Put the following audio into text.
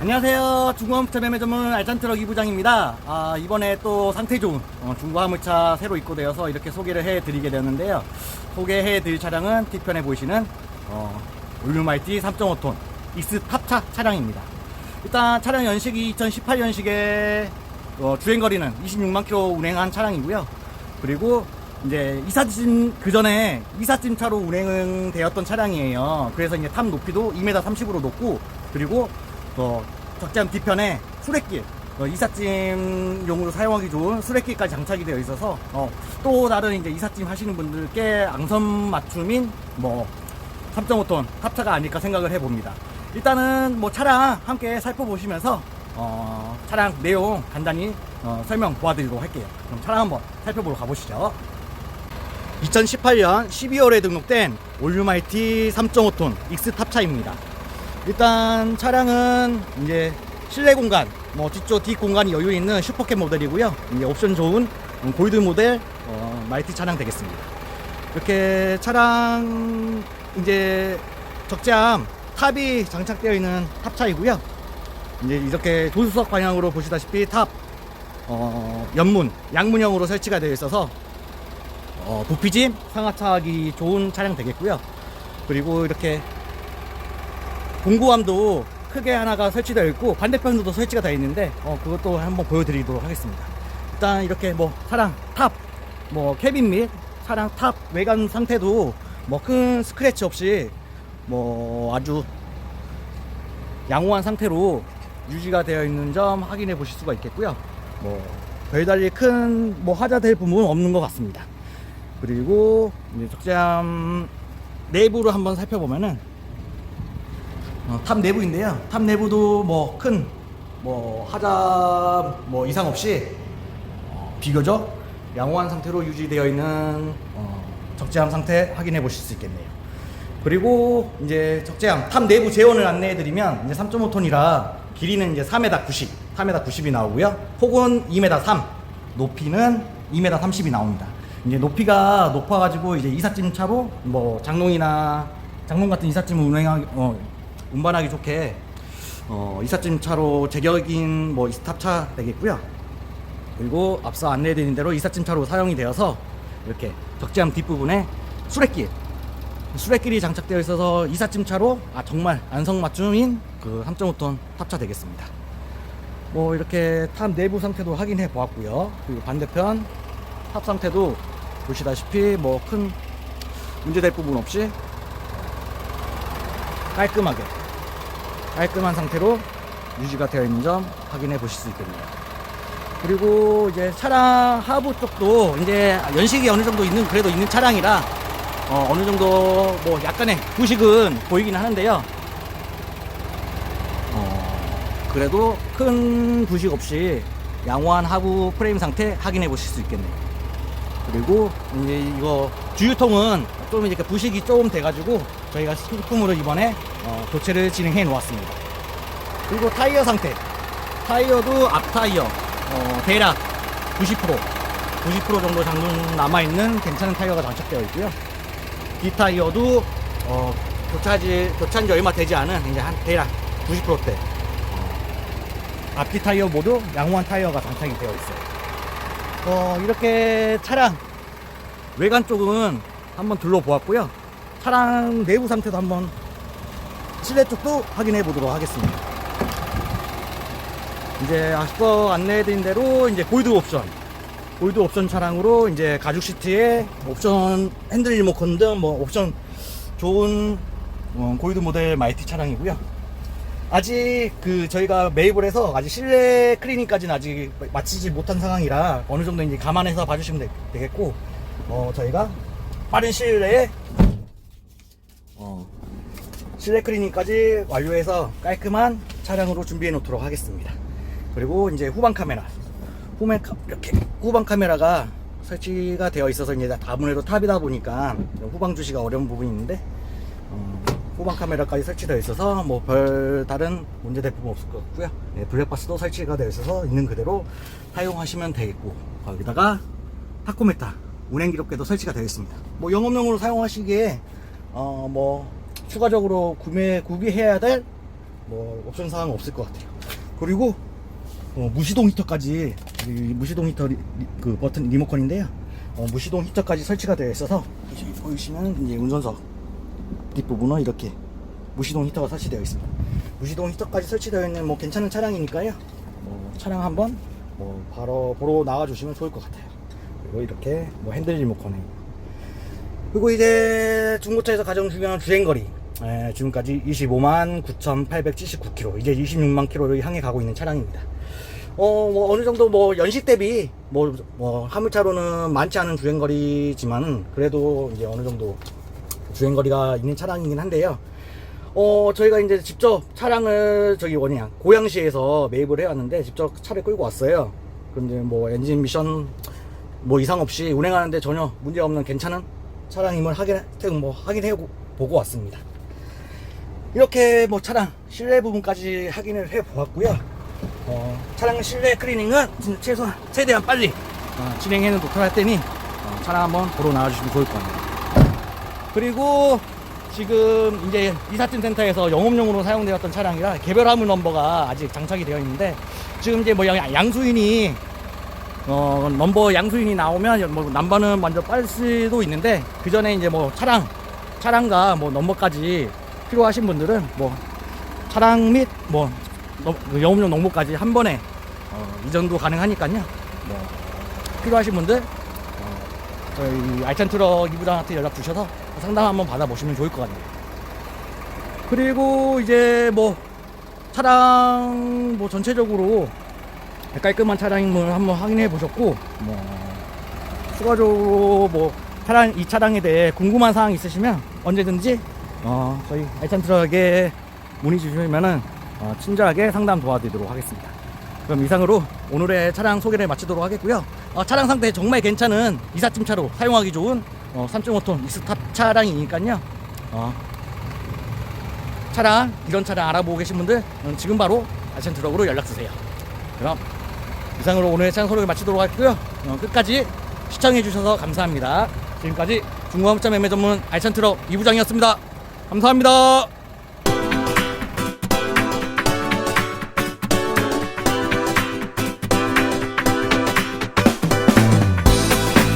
안녕하세요. 중고화물차 매매 전문 알찬트럭 이부장입니다. 아, 이번에 또 상태 좋은 어, 중고화물차 새로 입고되어서 이렇게 소개를 해드리게 되었는데요. 소개해드릴 차량은 뒤편에 보이시는 어, 올류마이티 3.5톤 익스 탑차 차량입니다. 일단 차량 연식이 2018년식에 어, 주행거리는 26만 킬로 운행한 차량이고요. 그리고 이제 이사짐 그 전에 이사짐 차로 운행되었던 차량이에요. 그래서 이제 탑 높이도 2m 30으로 높고 그리고 어, 적재함 뒤편에 수레길 어, 이삿짐용으로 사용하기 좋은 수레길까지 장착이 되어 있어서 어, 또 다른 이제 이삿짐 하시는 분들께 앙선 맞춤인 뭐 3.5톤 탑차가 아닐까 생각을 해봅니다. 일단은 뭐 차량 함께 살펴보시면서 어, 차량 내용 간단히 어, 설명 도와드리도록 할게요. 그럼 차량 한번 살펴보러 가보시죠. 2018년 12월에 등록된 올류마이티 3.5톤 익스 탑차입니다. 일단 차량은 이제 실내 공간, 뭐 뒤쪽 뒷 공간이 여유 있는 슈퍼캡 모델이고요. 이제 옵션 좋은 골드 모델 어, 마이티 차량 되겠습니다. 이렇게 차량 이제 적재함 탑이 장착되어 있는 탑차이고요. 이제 이렇게 조수석 방향으로 보시다시피 탑 어, 연문, 양문형으로 설치가 되어 있어서 어, 부피짐 상하차하기 좋은 차량 되겠고요. 그리고 이렇게 공구함도 크게 하나가 설치되어 있고 반대편도 설치가 되어 있는데 어, 그것도 한번 보여드리도록 하겠습니다. 일단 이렇게 뭐 차량 탑, 뭐 캐빈 및 차량 탑 외관 상태도 뭐 큰 스크래치 없이 뭐 아주 양호한 상태로 유지가 되어 있는 점 확인해 보실 수가 있겠고요. 뭐 별달리 큰 뭐 하자될 부분은 없는 것 같습니다. 그리고 이제 적재함 내부를 한번 살펴보면은 어, 탑 내부인데요. 탑 내부도 뭐 큰뭐 하자 뭐 이상 없이 어, 비교적 양호한 상태로 유지되어 있는 어, 적재함 상태 확인해 보실 수 있겠네요. 그리고 이제 적재함 탑 내부 재원을 안내해 드리면 이제 3.5톤이라 길이는 이제 4m 90, 4m 90이 나오고요. 폭은 2m 3, 높이는 2m 30이 나옵니다. 이제 높이가 높아가지고 이제 이삿짐 차로 뭐 장롱이나 장롱 같은 이삿짐을 운행하기 어, 운반하기 좋게 어, 이삿짐 차로 제격인 뭐 이스탑차 되겠고요. 그리고 앞서 안내해드린 대로 이삿짐 차로 사용이 되어서 이렇게 적재함 뒷부분에 수레길 수레길이 장착되어 있어서 이삿짐 차로 아 정말 안성맞춤인 그 3.5톤 탑차 되겠습니다. 뭐 이렇게 탑 내부 상태도 확인해 보았고요. 그리고 반대편 탑 상태도 보시다시피 뭐 큰 문제될 부분 없이 깔끔하게 깔끔한 상태로 유지가 되어 있는 점 확인해 보실 수 있겠네요. 그리고 이제 차량 하부 쪽도 이제 연식이 어느 정도 있는 그래도 있는 차량이라 어, 어느 정도 뭐 약간의 부식은 보이긴 하는데요. 어, 그래도 큰 부식 없이 양호한 하부 프레임 상태 확인해 보실 수 있겠네요. 그리고 이제 이거 주유통은 좀 이렇게 부식이 조금 돼가지고 저희가 신품으로 이번에 어, 교체를 진행해 놓았습니다. 그리고 타이어 상태. 타이어도 앞 타이어 어, 대략 90% 90% 정도 장군 남아있는 괜찮은 타이어가 장착되어 있고요. 뒷 타이어도 어, 교차지 교차한 지 얼마 되지 않은 이제 한 대략 90%대 앞뒤 타이어 모두 양호한 타이어가 장착이 되어 있어요. 어, 이렇게 차량 외관 쪽은 한번 둘러보았고요. 차량 내부 상태도 한번 실내 쪽도 확인해 보도록 하겠습니다. 이제 앞서 안내해 드린 대로 이제 골드 옵션, 골드 옵션 차량으로 이제 가죽 시트에 옵션 핸들 리모컨 등 뭐 옵션 좋은 어, 골드 모델 마이티 차량이고요. 아직 그 저희가 매입을 해서 아직 실내 클리닝까지는 아직 마치지 못한 상황이라 어느 정도 이제 감안해서 봐주시면 되, 되겠고 어 저희가 빠른 시일 내에 어 실내 클리닝까지 완료해서 깔끔한 차량으로 준비해 놓도록 하겠습니다. 그리고 이제 후방 카메라 카, 이렇게 후방 카메라가 설치가 되어 있어서 이제 아무래도 탑이다 보니까 후방 주시가 어려운 부분이 있는데 어, 후방 카메라까지 설치되어 있어서 뭐 별 다른 문제될 부분 없을 것 같고요. 네, 블랙박스도 설치가 되어 있어서 있는 그대로 사용하시면 되겠고 거기다가 타코메타 운행 기록계도 설치가 되어 있습니다. 뭐 영업용으로 사용하시기에 어 뭐 추가적으로 구매 구비해야 될 뭐 옵션 사항은 없을 것 같아요. 그리고 어, 무시동 히터까지 이 무시동 히터 리, 리- 그 버튼 리모컨인데요. 어, 무시동 히터까지 설치가 되어 있어서 여기 보이시면 이제 운전석 뒷부분은 이렇게 무시동 히터가 설치되어 있습니다. 무시동 히터까지 설치되어 있는 뭐 괜찮은 차량이니까요. 뭐 차량 한번 뭐 바로 보러 나와 주시면 좋을 것 같아요. 그리고 이렇게 뭐 핸들 리모컨에 그리고 이제 중고차에서 가장 중요한 주행거리 에, 지금까지 25만 9,879km 이제 26만 km를 향해 가고 있는 차량입니다. 어, 뭐, 어느 정도 뭐, 연식 대비, 뭐, 뭐, 화물차로는 많지 않은 주행거리지만, 그래도 이제 어느 정도 주행거리가 있는 차량이긴 한데요. 어, 저희가 이제 직접 차량을 저기 뭐냐, 고양시에서 매입을 해왔는데, 직접 차를 끌고 왔어요. 근데 뭐, 엔진 미션 뭐 이상 없이 운행하는데 전혀 문제 없는 괜찮은 차량임을 확인, 뭐, 확인해 보고 왔습니다. 이렇게 뭐 차량 실내 부분까지 확인을 해 보았고요. 어, 차량 실내 클리닝은 최소한 최대한 빨리 어, 진행해 놓도록 할 테니 어, 차량 한번 보러 나와 주시면 좋을 것 같네요. 그리고 지금 이제 이사팀 센터에서 영업용으로 사용되었던 차량이라 개별 화물 넘버가 아직 장착이 되어 있는데 지금 이제 뭐 양- 양수인이 어, 넘버 양수인이 나오면 뭐 남바는 먼저 빨 수도 있는데 그 전에 이제 뭐 차량 차량과 뭐 넘버까지 필요하신 분들은 뭐 차량 및 뭐 영업용 농모까지 한 번에 어, 이전도 가능하니까요. 뭐 필요하신 분들 어, 저희 알찬 트럭 이부장한테 연락 주셔서 상담 한번 받아보시면 좋을 것 같네요. 그리고 이제 뭐 차량 뭐 전체적으로 깔끔한 차량임을 한번 확인해 보셨고 뭐 추가적으로 뭐 차량 이 차량에 대해 궁금한 사항 있으시면 언제든지 어 저희 알찬 트럭에 문의 주시면은 어, 친절하게 상담 도와드리도록 하겠습니다. 그럼 이상으로 오늘의 차량 소개를 마치도록 하겠고요. 어, 차량 상태 정말 괜찮은 이삿짐 차로 사용하기 좋은 어, 3.5톤 익스탑 차량이니까요. 어, 차량 이런 차량 알아보고 계신 분들 음, 지금 바로 알찬 트럭으로 연락 주세요. 그럼 이상으로 오늘의 차량 소개를 마치도록 하겠고요. 어, 끝까지 시청해 주셔서 감사합니다. 지금까지 중고화물차 매매 전문 알찬 트럭 이부장이었습니다. 감사합니다.